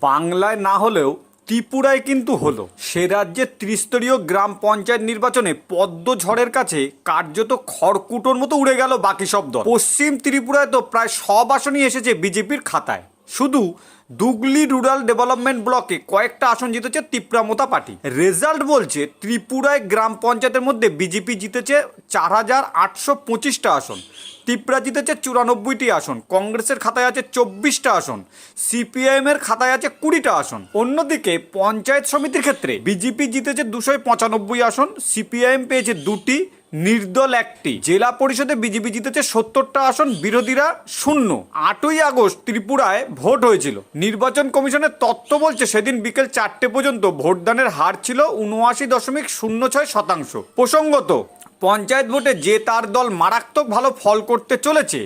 বাংলায় না হলেও ত্রিপুরায় কিন্তু হলো। সে রাজ্যের ত্রিস্তরীয় গ্রাম পঞ্চায়েত নির্বাচনে পদ্ম ঝড়ের কাছে কার্যত খড়কুটোর মতো উড়ে গেল বাকি সব দল। পশ্চিম ত্রিপুরায় তো প্রায় সব আসনই এসেছে বিজেপির খাতায়। শুধু দুগলি রুরাল ডেভেলপমেন্ট ব্লকে কয়েকটা আসন জিতেছে তিপ্রামতা পার্টি। রেজাল্ট বলছে ত্রিপুরায় গ্রাম পঞ্চায়েতের মধ্যে বিজেপি জিতেছে চার হাজার আটশো পঁচিশটা আসন। ত্রিপুরা জিতেছে চুরানব্বইটি আসন। কংগ্রেসের খাতায় আছে চব্বিশটা আসন। সিপিআইএম এর খাতায় আছে কুড়িটা আসন। অন্যদিকে পঞ্চায়েত সমিতির ক্ষেত্রে বিজেপি জিতেছে দুশো পঁচানব্বই আসন, সিপিআইএম পেয়েছে দুটি নির্দল একটি। জেলা পরিষদে বিজেপি জিতেছে সত্তরটা আসন, বিরোধীরা শূন্য। আটই আগস্ট ত্রিপুরায় ভোট হয়েছিল। নির্বাচন কমিশনের তত্ত্ব বলছে, সেদিন বিকেল চারটে পর্যন্ত ভোটদানের হার ছিল উনআশি দশমিক শূন্য ছয় শতাংশ। প্রসঙ্গত পঞ্চায়েত ভোটে যে তার দল মারাত্মক ভালো ফল করতে চলেছে,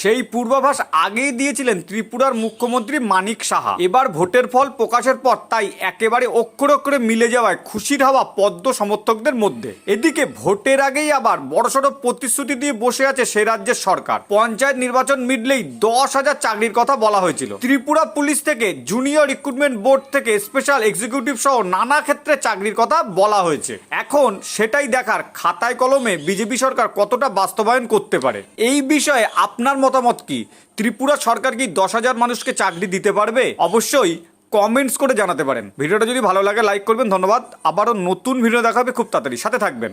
সেই পূর্বাভাস আগেই দিয়েছিলেন ত্রিপুরার মুখ্যমন্ত্রী মানিক সাহা। এবার ভোটের ফল প্রকাশের পর তাই একেবারে অক্ষরে অক্ষরে মিলে যাওয়ায় খুশির হাওয়া পদ্ম সমর্থকদের মধ্যে। এদিকে ভোটের আগেই আবার বড়সড় প্রতিশ্রুতি দিয়ে বসে আছে সে রাজ্যের সরকার। পঞ্চায়েত নির্বাচন মিটলেই দশ হাজার চাকরির কথা বলা হয়েছিল। ত্রিপুরা পুলিশ থেকে জুনিয়র রিক্রুটমেন্ট বোর্ড থেকে স্পেশাল এক্সিকিউটিভ সহ নানা ক্ষেত্রে চাকরির কথা বলা হয়েছে। এখন সেটাই দেখার খাতায় কলমে বিজেপি সরকার কতটা বাস্তবায়ন করতে পারে? এই বিষয়ে আপনার মতামত কি? ত্রিপুরা সরকার কি দশ হাজার মানুষকে চাকরি দিতে পারবে? অবশ্যই কমেন্টস করে জানাতে পারেন। ভিডিওটা যদি ভালো লাগে, লাইক করবেন। ধন্যবাদ। আবারও নতুন ভিডিও দেখাবে খুব তাড়াতাড়ি। সাথে থাকবেন।